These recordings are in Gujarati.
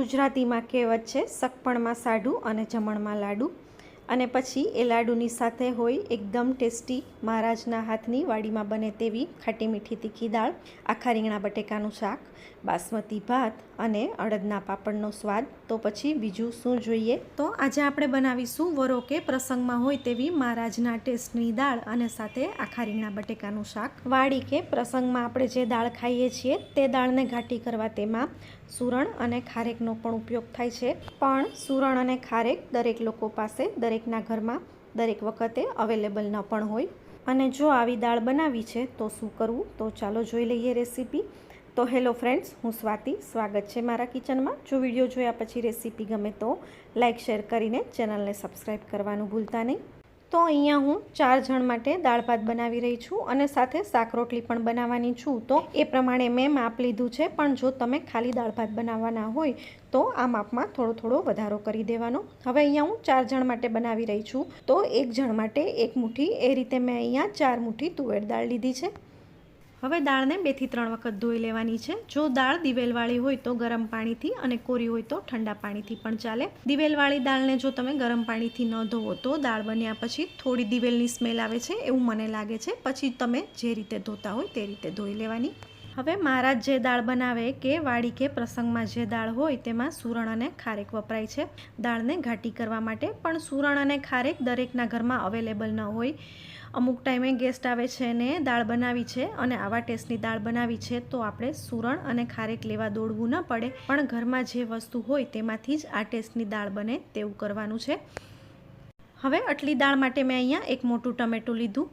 ગુજરાતીમાં કહેવત છે સગપણમાં સાઢું અને જમણમાં લાડુ. અને પછી એ લાડુની સાથે હોય એકદમ ટેસ્ટી મહારાજના હાથની વાડીમાં બને તેવી ખાટી મીઠી તીખી દાળ, આખા રીંગણા બટેકાનું શાક, બાસમતી ભાત અને અડદના પાપડનો સ્વાદ. તો પછી બીજું શું જોઈએ? તો આજે આપણે બનાવીશું વરો કે પ્રસંગમાં હોય તેવી મહારાજના ટેસ્ટની દાળ અને સાથે આખા રીંગણા બટેકાનું શાક. વાડી કે પ્રસંગમાં આપણે જે દાળ ખાઈએ છીએ તે દાળને ઘાટી કરવા તેમાં સુરણ અને ખારેકનો પણ ઉપયોગ થાય છે. પણ સુરણ અને ખારેક દરેક લોકો પાસે દરેકના ઘરમાં દરેક વખતે અવેલેબલ ન પણ હોય. અને જો આવી દાળ બનાવી છે, તો શું કરવું? તો ચાલો જોઈ લઈએ રેસીપી તો હેલો ફ્રેન્ડ્સ હું સ્વાતિ. સ્વાગત છે મારા કિચનમાં. જો વીડિયો જોયા પછી રેસીપી ગમે તો લાઇક શેર કરીને ચેનલને સબસ્ક્રાઈબ કરવાનું ભૂલતા નહીં. તો અહીંયા હું ચાર જણ માટે દાળ ભાત બનાવી રહી છું અને સાથે શાક રોટલી પણ બનાવવાની છું. તો એ પ્રમાણે મેં માપ લીધું છે, પણ જો તમે ખાલી દાળ ભાત બનાવવાના હોય, તો આ માપમાં થોડો થોડો વધારો કરી દેવાનો. હવે અહીંયા હું ચાર જણ માટે બનાવી રહી છું. તો એક જણ માટે એક મુઠ્ઠી, એ રીતે મેં અહીંયા ચાર મુઠ્ઠી તુવેર દાળ લીધી છે. હવે દાળને બેથી ત્રણ વખત ધોઈ લેવાની છે. જો દાળ દિવેલવાળી હોય તો ગરમ પાણીથી અને કોરી હોય તો ઠંડા પાણીથી પણ ચાલે. દિવેલવાળી દાળને જો તમે ગરમ પાણીથી ન ધોવો તો દાળ બન્યા પછી થોડી દિવેલની સ્મેલ આવે છે એવું મને લાગે છે. પછી તમે જે રીતે ધોતા હોય તે રીતે ધોઈ લેવાની. હવે મહારાજ જે દાળ બનાવે કે વાડી કે પ્રસંગમાં જે દાળ હોય તેમાં સુરણ અને ખારેક વપરાય છે. દાળને ઘાટી કરવા માટે પણ સુરણ અને ખારેક દરેકના ઘરમાં અવેલેબલ ન હોય. અમુક ટાઈમે ગેસ્ટ આવે છે ને દાળ બનાવી છે અને આવા ટેસ્ટની દાળ બનાવી છે તો આપણે સુરણ અને ખારેક લેવા દોડવું ન પડે. પણ ઘરમાં જે વસ્તુ હોય તેમાંથી જ આ ટેસ્ટની દાળ બને તેવું કરવાનું છે. હવે આટલી દાળ માટે મેં અહીંયા એક મોટું ટમેટું લીધું.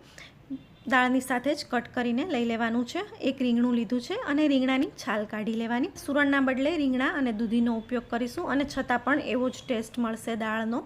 દાળની સાથે જ કટ કરીને લઈ લેવાનું છે. એક રીંગણું લીધું છે અને રીંગણાની છાલ કાઢી લેવાની. સુરણના બદલે રીંગણા અને દૂધીનો ઉપયોગ કરીશું અને છતાં પણ એવો જ ટેસ્ટ મળશે દાળનો.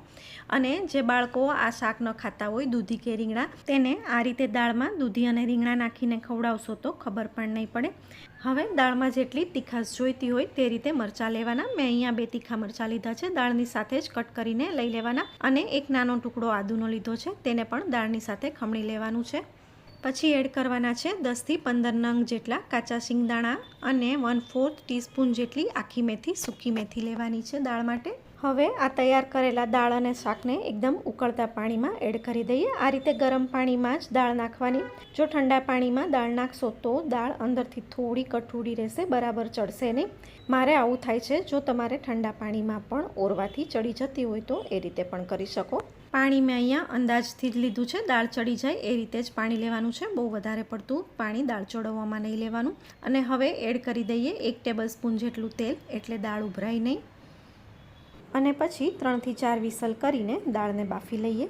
અને જે બાળકો આ શાક ન ખાતા હોય, દૂધી કે રીંગણા, તેને આ રીતે દાળમાં દૂધી અને રીંગણા નાખીને ખવડાવશો તો ખબર પણ નહીં પડે. હવે દાળમાં જેટલી તીખાશ જોઈતી હોય તે રીતે મરચાં લેવાના. મેં અહીંયા બે તીખા મરચાં લીધા છે. દાળની સાથે જ કટ કરીને લઈ લેવાના. અને એક નાનો ટુકડો આદુનો લીધો છે. તેને પણ દાળની સાથે ખમણી લેવાનું છે. પછી એડ કરવાના છે દસથી પંદર નંગ જેટલા કાચા શિંગદાણા અને વન ફોર્થ ટીસ્પૂન જેટલી આખી મેથી, સૂકી મેથી લેવાની છે દાળ માટે. હવે આ તૈયાર કરેલા દાળ અને શાકને એકદમ ઉકળતા પાણીમાં એડ કરી દઈએ. આ રીતે ગરમ પાણીમાં જ દાળ નાખવાની. જો ઠંડા પાણીમાં દાળ નાખશો તો દાળ અંદરથી થોડી કઠોળી રહેશે, બરાબર ચડશે નહીં. મારે આવું થાય છે, જો તમારે ઠંડા પાણીમાં પણ ઓરવાથી ચડી જતી હોય તો એ રીતે પણ કરી શકો. પાણી મેં અહીંયા અંદાજથી જ લીધું છે. દાળ ચડી જાય એ રીતે જ પાણી લેવાનું છે. બહુ વધારે પડતું પાણી દાળ ચડવવામાં નહીં લેવાનું. અને હવે એડ કરી દઈએ એક ટેબલ સ્પૂન જેટલું તેલ, એટલે દાળ ઉભરાય નહીં. અને પછી ત્રણથી ચાર વિસલ કરીને દાળને બાફી લઈએ.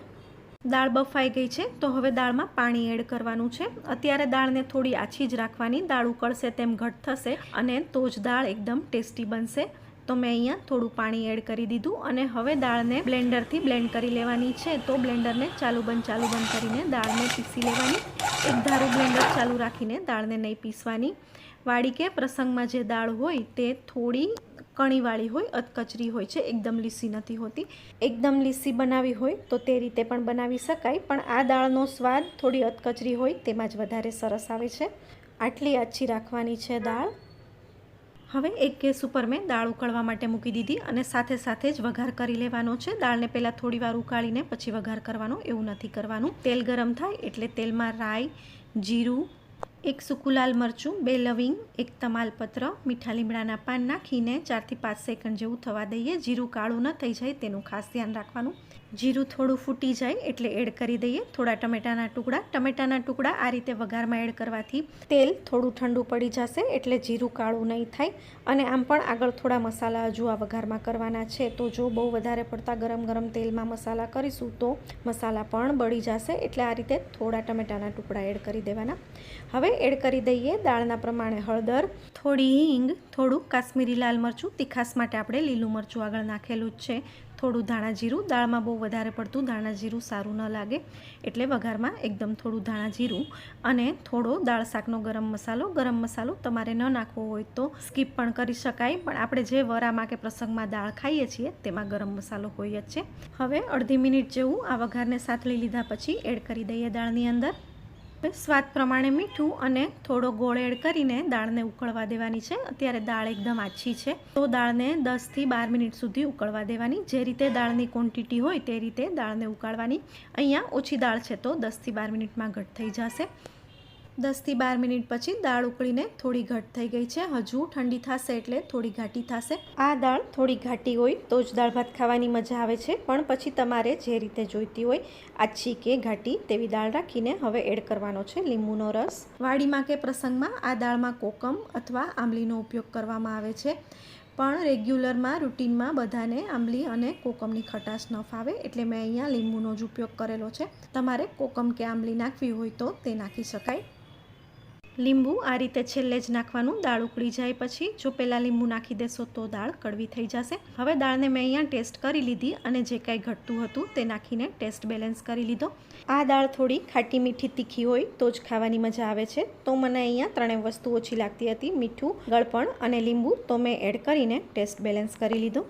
દાળ બફાઈ ગઈ છે, તો હવે દાળમાં પાણી એડ કરવાનું છે. અત્યારે દાળને થોડી આછી જ રાખવાની. દાળ ઉકળશે તેમ ઘટ થશે અને તો જ દાળ એકદમ ટેસ્ટી બનશે. તો મેં અહીંયા થોડું પાણી એડ કરી દીધું અને હવે દાળને બ્લેન્ડરથી બ્લેન્ડ કરી લેવાની છે. તો બ્લેન્ડરને ચાલુ બંધ ચાલુ બંધ કરીને દાળને પીસી લેવાની. એક ધારું બ્લેન્ડર ચાલુ રાખીને દાળને નહીં પીસવાની. વાડી કે પ્રસંગમાં જે દાળ હોય તે થોડી કણીવાળી હોય, અધકચરી હોય છે, એકદમ લીસી નથી હોતી. એકદમ લીસી બનાવી હોય તો તે રીતે પણ બનાવી શકાય, પણ આ દાળનો સ્વાદ થોડી અધકચરી હોય તેમાં જ વધારે સરસ આવે છે. આટલી આછી રાખવાની છે દાળ. હવે એક ગેસ ઉપર મેં દાળ ઉકળવા માટે મૂકી દીધી અને સાથે સાથે જ વઘાર કરી લેવાનો છે. દાળને પહેલાં થોડી વાર ઉકાળીને પછી વઘાર કરવાનો, એવું નથી કરવાનું. તેલ ગરમ થાય એટલે તેલમાં રાઈ, જીરું, એક સૂકું લાલ મરચું, બે લવિંગ, એક તમાલપત્ર, મીઠા લીમડાના પાન નાખીને ચારથી પાંચ સેકન્ડ જેવું થવા દઈએ. જીરું કાળું ન થઈ જાય તેનું ખાસ ધ્યાન રાખવાનું. જીરું થોડું ફૂટી જાય એટલે એડ કરી દઈએ. થોડા ટમેટાના ટુકડા. ટમેટાના ટુકડા આ રીતે વઘારમાં એડ કરવાથી તેલ થોડું ઠંડુ પડી જશે એટલે જીરું કાળું નહીં થાય. અને આમ પણ આગળ થોડા મસાલા હજુ આ વઘારમાં કરવાના છે. તો જો બહુ વધારે પડતા ગરમ ગરમ તેલમાં મસાલા કરીશું તો મસાલા પણ બળી જશે એટલે આ રીતે થોડા ટમેટાના ટુકડા એડ કરી દેવાના. હવે એડ કરી દઈએ દાળના પ્રમાણે હળદર, થોડી હિંગ, થોડું કાશ્મીરી લાલ મરચું. તીખાસ માટે આપણે લીલું મરચું આગળ નાખેલું જ છે. થોડું ધાણા જીરું. દાળમાં બહુ વધારે પડતું ધાણા જીરું સારું ન લાગે એટલે વઘારમાં એકદમ થોડું ધાણા જીરું અને થોડો દાળ શાકનો ગરમ મસાલો. ગરમ મસાલો તમારે ન નાખવો હોય તો સ્કીપ પણ કરી શકાય. પણ આપણે જે વરામાં કે પ્રસંગમાં દાળ ખાઈએ છીએ તેમાં ગરમ મસાલો હોય જ છે. હવે અડધી મિનિટ જેવું આ વઘારને સાતળી લીધા પછી એડ કરી દઈએ દાળની અંદર. સ્વાદ પ્રમાણે મીઠું અને થોડો ગોળ કરીને દાળને ઉકળવા દેવાની છે. અત્યારે દાળ એકદમ આછી છે. તો દાળને દસથી બાર મિનિટ સુધી ઉકળવા દેવાની. જે રીતે દાળની ક્વોન્ટિટી હોય તે રીતે દાળને ઉકાળવાની. અહીંયા ઓછી દાળ છે તો દસથી બાર મિનિટમાં ઘટ થઈ જશે. દસથી બાર મિનિટ પછી દાળ ઉકળીને થોડી ઘટ થઈ ગઈ છે. હજુ ઠંડી થશે એટલે થોડી ઘાટી થશે. આ દાળ થોડી ઘાટી હોય તો જ દાળ ભાત ખાવાની મજા આવે છે, પણ પછી તમારે જે રીતે જોઈતી હોય, આછી કે ઘાટી, તેવી દાળ રાખીને હવે એડ કરવાનો છે લીંબુનો રસ. વાડીમાં કે પ્રસંગમાં આ દાળમાં કોકમ અથવા આંબલીનો ઉપયોગ કરવામાં આવે છે. પણ રેગ્યુલરમાં, રૂટીનમાં બધાને આંબલી અને કોકમની ખટાશ ન ફાવે એટલે મેં અહીંયા લીંબુનો જ ઉપયોગ કરેલો છે. તમારે કોકમ કે આંબલી નાખવી હોય તો તે નાખી શકાય. લીંબુ આ રીતે છેલ્લે જ નાખવાનું, દાળ ઉકળી જાય પછી, જો પહેલાં લીંબુ નાખી દેશો તો દાળ કડવી થઈ જશે. હવે દાળને મેં અહીંયા ટેસ્ટ કરી લીધી અને જે કાંઈ ઘટતું હતું તે નાખીને ટેસ્ટ બેલેન્સ કરી લીધો. આ દાળ થોડી ખાટી મીઠી તીખી હોય તો જ ખાવાની મજા આવે છે. તો મને અહીંયા ત્રણેય વસ્તુ ઓછી લાગતી હતી, મીઠું, ગળપણ અને લીંબુ તો મેં એડ કરીને ટેસ્ટ બેલેન્સ કરી લીધો.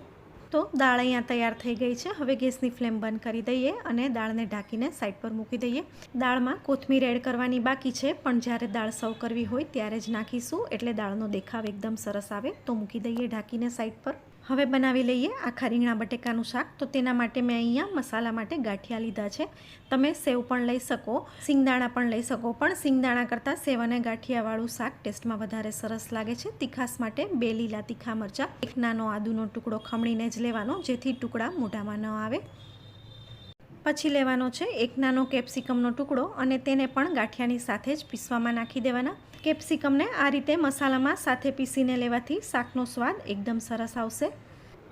તો દાળ અહીંયા તૈયાર થઈ ગઈ છે. હવે ગેસની ફ્લેમ બંધ કરી દઈએ અને દાળને ઢાંકીને સાઈડ પર મૂકી દઈએ. દાળમાં કોથમીર એડ કરવાની બાકી છે, પણ જ્યારે દાળ સર્વ કરવી હોય ત્યારે જ નાખીશું. એટલે દાળનો દેખાવ એકદમ સરસ આવે તો મૂકી દઈએ ઢાંકીને સાઈડ પર. હવે બનાવી લઈએ આખા રીંગણા બટેકાનું શાક. તો તેના માટે મેં અહીંયા મસાલા માટે ગાંઠિયા લીધા છે. તમે સેવ પણ લઈ શકો, સિંગદાણા પણ લઈ શકો, પણ સિંગદાણા કરતાં સેવ અને ગાંઠિયાવાળું શાક ટેસ્ટમાં વધારે સરસ લાગે છે. તીખાસ માટે બે લીલા તીખા મરચાં, એક નાનો આદુનો ટુકડો ખમણીને જ લેવાનો, જેથી ટુકડા મોઢામાં ન આવે. પછી લેવાનો છે એક નાનો કેપ્સિકમનો ટુકડો અને તેને પણ ગાંઠિયાની સાથે જ પીસવામાં નાખી દેવાના. કેપ્સિકમને આ રીતે મસાલામાં સાથે પીસીને લેવાથી શાકનો સ્વાદ એકદમ સરસ આવશે.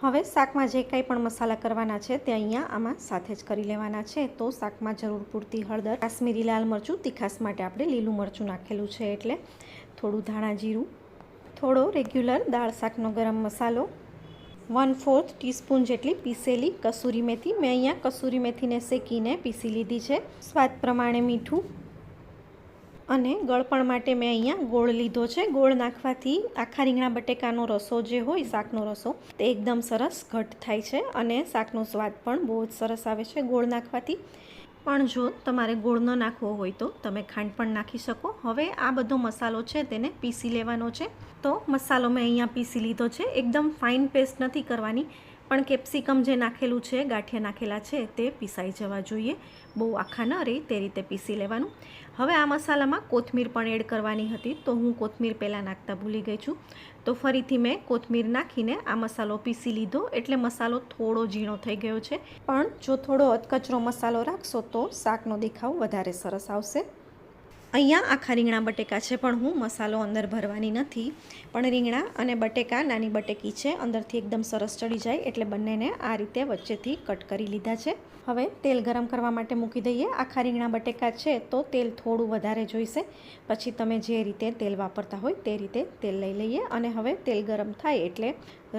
હવે શાકમાં જે કંઈ પણ મસાલા કરવાના છે તે અહીંયા આમાં સાથે જ કરી લેવાના છે. તો શાકમાં જરૂર પૂરતી હળદર, કાશ્મીરી લાલ મરચું, તીખાસ માટે આપણે લીલું મરચું નાખેલું છે એટલે થોડું ધાણા જીરું, થોડો રેગ્યુલર દાળ શાકનો ગરમ મસાલો, વન ફોર્થ ટીસ્પૂન જેટલી પીસેલી કસૂરી મેથી. મેં અહીંયા કસૂરી મેથીને શેકીને પીસી લીધી છે. સ્વાદ પ્રમાણે મીઠું અને ગળપણ માટે મેં અહીંયા ગોળ લીધો છે. ગોળ નાખવાથી આખા રીંગણા બટેકાનો રસો જે હોય, શાકનો રસો, તે એકદમ સરસ ઘટ થાય છે અને શાકનો સ્વાદ પણ બહુ જ સરસ આવે છે ગોળ નાખવાથી. પણ જો તમારે ગોળ ન નાખવો હોય તો તમે ખાંડ પણ નાખી શકો. હવે આ બધો મસાલો છે તેને પીસી લેવાનો છે. તો મસાલો મેં અહીંયા પીસી લીધો છે. એકદમ ફાઇન પેસ્ટ નથી કરવાની. પણ કેપ્સિકમ જે નાખેલું છે, ગાંઠિયા નાખેલા છે, તે પીસાઈ જવા જોઈએ. બહુ આખા ન રહે તે રીતે પીસી લેવાનું. હવે આ મસાલામાં કોથમીર પણ એડ કરવાની હતી, તો હું કોથમીર પહેલાં નાખતા ભૂલી ગઈ છું. તો ફરીથી મેં કોથમીર નાખીને આ મસાલો પીસી લીધો, એટલે મસાલો થોડો ઝીણો થઈ ગયો છે. પણ જો થોડો અધકચરો મસાલો રાખશો, તો શાકનો દેખાવ વધારે સરસ આવશે. અહીંયા આખા રીંગણા બટેકા છે, પણ હું મસાલો અંદર ભરવાની નથી. પણ રીંગણા અને બટેકા નાની બટેકી છે, અંદરથી એકદમ સરસ ચડી જાય એટલે બંનેને આ રીતે વચ્ચેથી કટ કરી લીધા છે. હવે તેલ ગરમ કરવા માટે મૂકી દઈએ. આખા રીંગણા બટેકા છે, તો તેલ થોડું વધારે જોઈશે. પછી તમે જે રીતે તેલ વાપરતા હોય તે રીતે તેલ લઈ લઈએ. અને હવે તેલ ગરમ થાય એટલે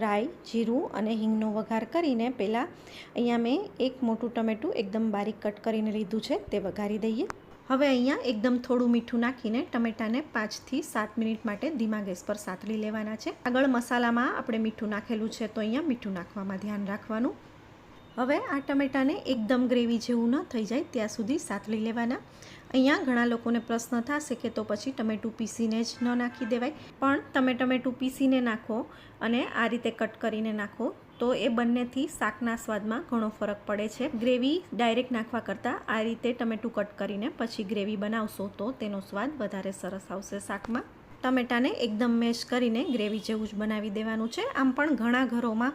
રાઈ, જીરું અને હિંગનો વઘાર કરીને પહેલાં અહીંયા મેં એક મોટું ટમેટું એકદમ બારીક કટ કરીને લીધું છે, તે વઘારી દઈએ. હવે અહીંયા એકદમ થોડું મીઠું નાખીને ટમેટાને પાંચથી સાત મિનિટ માટે ધીમા ગેસ પર સાતળી લેવાના છે. આગળ મસાલામાં આપણે મીઠું નાખેલું છે તો અહીંયા મીઠું નાખવામાં ધ્યાન રાખવાનું. હવે આ ટમેટાને એકદમ ગ્રેવી જેવું ન થઈ જાય ત્યાં સુધી સાતળી લેવાના. અહીંયા ઘણા લોકોને પ્રશ્ન થશે કે તો પછી ટમેટું પીસીને જ ન નાખી દેવાય. પણ તમે ટમેટું પીસીને નાખો અને આ રીતે કટ કરીને નાખો. તો એ બંનેથી શાકના સ્વાદમાં ઘણો ફરક પડે છે. ગ્રેવી ડાયરેક્ટ નાખવા કરતાં આ રીતે ટમેટું કટ કરીને પછી ગ્રેવી બનાવશો તો તેનો સ્વાદ વધારે સરસ આવશે શાકમાં. ટમેટાને એકદમ મેશ કરીને ગ્રેવી જેવું જ બનાવી દેવાનું છે. આમ પણ ઘણા ઘરોમાં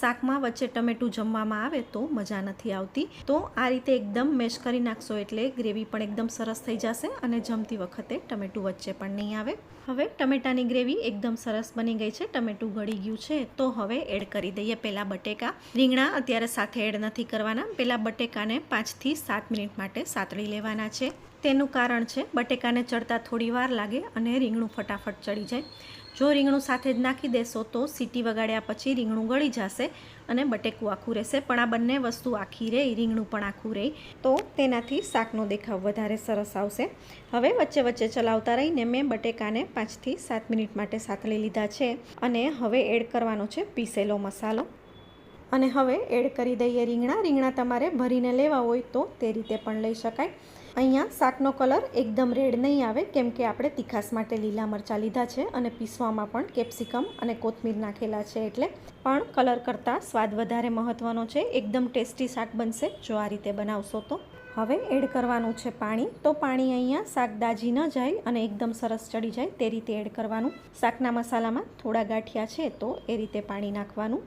શાકમાં વચ્ચે ટમેટું જમવામાં આવે તો મજા નથી આવતી. તો આ રીતે એકદમ મેશ કરી નાખશો એટલે ગ્રેવી પણ એકદમ સરસ થઈ જશે અને જમતી વખતે ટમેટું વચ્ચે પણ નહીં આવે. હવે ટમેટાની ગ્રેવી એકદમ સરસ બની ગઈ છે, ટમેટું ગળી ગયું છે. તો હવે એડ કરી દઈએ પહેલાં બટેકા. રીંગણા અત્યારે સાથે એડ નથી કરવાના. પહેલાં બટેકાને પાંચથી સાત મિનિટ માટે સાતળી લેવાના છે. તેનું કારણ છે, બટેકાને ચડતા થોડી વાર લાગે અને રીંગણું ફટાફટ ચડી જાય. જો રીંગણું સાથે જ નાખી દેશો તો સીટી વગાડ્યા પછી રીંગણું ગળી જશે અને બટેકું આખું રહેશે. પણ આ બંને વસ્તુ આખી રહે, રીંગણું પણ આખું રહે. તો તેનાથી શાકનો દેખાવ વધારે સરસ આવશે. હવે વચ્ચે વચ્ચે ચલાવતા રહીને મેં બટેકાને પાંચથી સાત મિનિટ માટે સાતળી લીધા છે. અને હવે એડ કરવાનો છે પીસેલો મસાલો. અને હવે એડ કરી દઈએ રીંગણા. રીંગણા તમારે ભરીને લેવા હોય તો તે રીતે પણ લઈ શકાય. અહીંયા શાકનો કલર એકદમ રેડ નહીં આવે, કેમ કે આપણે તીખાસ માટે લીલા મરચાં લીધા છે અને પીસવામાં પણ કેપ્સિકમ અને કોથમીર નાખેલા છે એટલે. પણ કલર કરતાં સ્વાદ વધારે મહત્ત્વનો છે, એકદમ ટેસ્ટી શાક બનશે, જો આ રીતે બનાવશો તો. હવે એડ કરવાનું છે પાણી, તો પાણી અહીંયા શાક દાજી ન જાય અને એકદમ સરસ ચડી જાય તે રીતે એડ કરવાનું. શાકના મસાલામાં થોડા ગાંઠિયા છે તો એ રીતે પાણી નાખવાનું.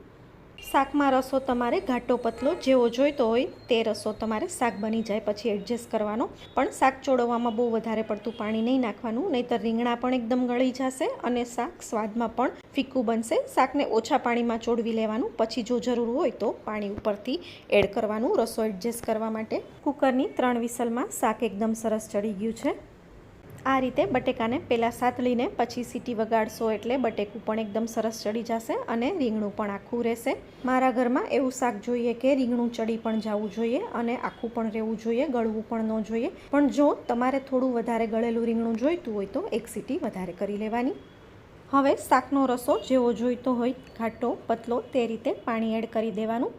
શાકમાં રસો તમારે ઘાટો પતલો જેવો જોઈતો હોય તે રસો તમારે શાક બની જાય, પછી એડજસ્ટ કરવાનો. પણ શાક ચોળવવામાં બહુ વધારે પડતું પાણી નહીં નાખવાનું, નહીંતર રીંગણા પણ એકદમ ગળી જશે અને શાક સ્વાદમાં પણ ફીક્કું બનશે. શાકને ઓછા પાણીમાં ચોળવી લેવાનું, પછી જો જરૂર હોય તો પાણી ઉપરથી એડ કરવાનું, રસો એડજસ્ટ કરવા માટે. કુકરની ત્રણ વિસલમાં શાક એકદમ સરસ ચડી ગયું છે. આ રીતે બટેકાને પહેલાં સાતળીને પછી સીટી વગાડશો એટલે બટેકું પણ એકદમ સરસ ચડી જશે અને રીંગણું પણ આખું રહેશે. મારા ઘરમાં એવું શાક જોઈએ કે રીંગણું ચડી પણ જવું જોઈએ અને આખું પણ રહેવું જોઈએ, ગળવું પણ ન જોઈએ. પણ જો તમારે થોડું વધારે ગળેલું રીંગણું જોઈતું હોય તો એક સીટી વધારે કરી લેવાની. હવે શાકનો રસો જેવો જોઈતો હોય, ઘાટો, પતલો તે રીતે પાણી એડ કરી દેવાનું.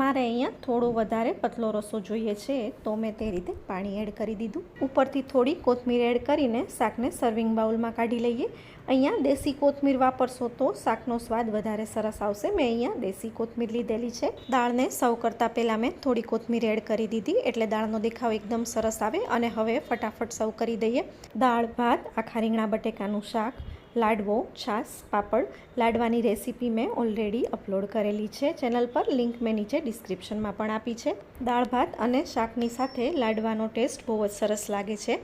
મારે અહીંયા થોડો વધારે પતલો રસો જોઈએ છે, તો મેં તે રીતે પાણી એડ કરી દીધું. ઉપરથી થોડી કોથમીર એડ કરીને શાકને સર્વિંગ બાઉલમાં કાઢી લઈએ. અહીંયા દેશી કોથમીર વાપરશો તો શાકનો સ્વાદ વધારે સરસ આવશે. મેં અહીંયા દેશી કોથમીર લીધેલી છે. દાળને સર્વ કરતાં પહેલાં મેં થોડી કોથમીર એડ કરી દીધી, એટલે દાળનો દેખાવ એકદમ સરસ આવે અને હવે ફટાફટ સર્વ કરી દઈએ. દાળ, ભાત, આખા રીંગણા, બટેકાનું શાક લાડવો, છાશ, પાપડ લાડવાની રેસીપી મેં ઓલરેડી અપલોડ કરેલી છે. ચેનલ પર લિંક મેં નીચે ડિસ્ક્રિપ્શનમાં પણ આપી છે. દાળ, ભાત અને શાકની સાથે લાડવાનો ટેસ્ટ બહુ જ સરસ લાગે છે.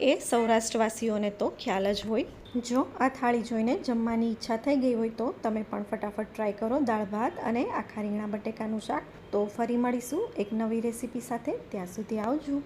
એ સૌરાષ્ટ્રવાસીઓને તો ખ્યાલ જ હોય. જો આ થાળી જોઈને જમવાની ઈચ્છા થઈ ગઈ હોય તો તમે પણ ફટાફટ ટ્રાય કરો દાળ, ભાત અને આખા રીંગણા બટેકાનું શાક. તો ફરી મળીશું એક નવી રેસીપી સાથે. ત્યાં સુધી આવજો.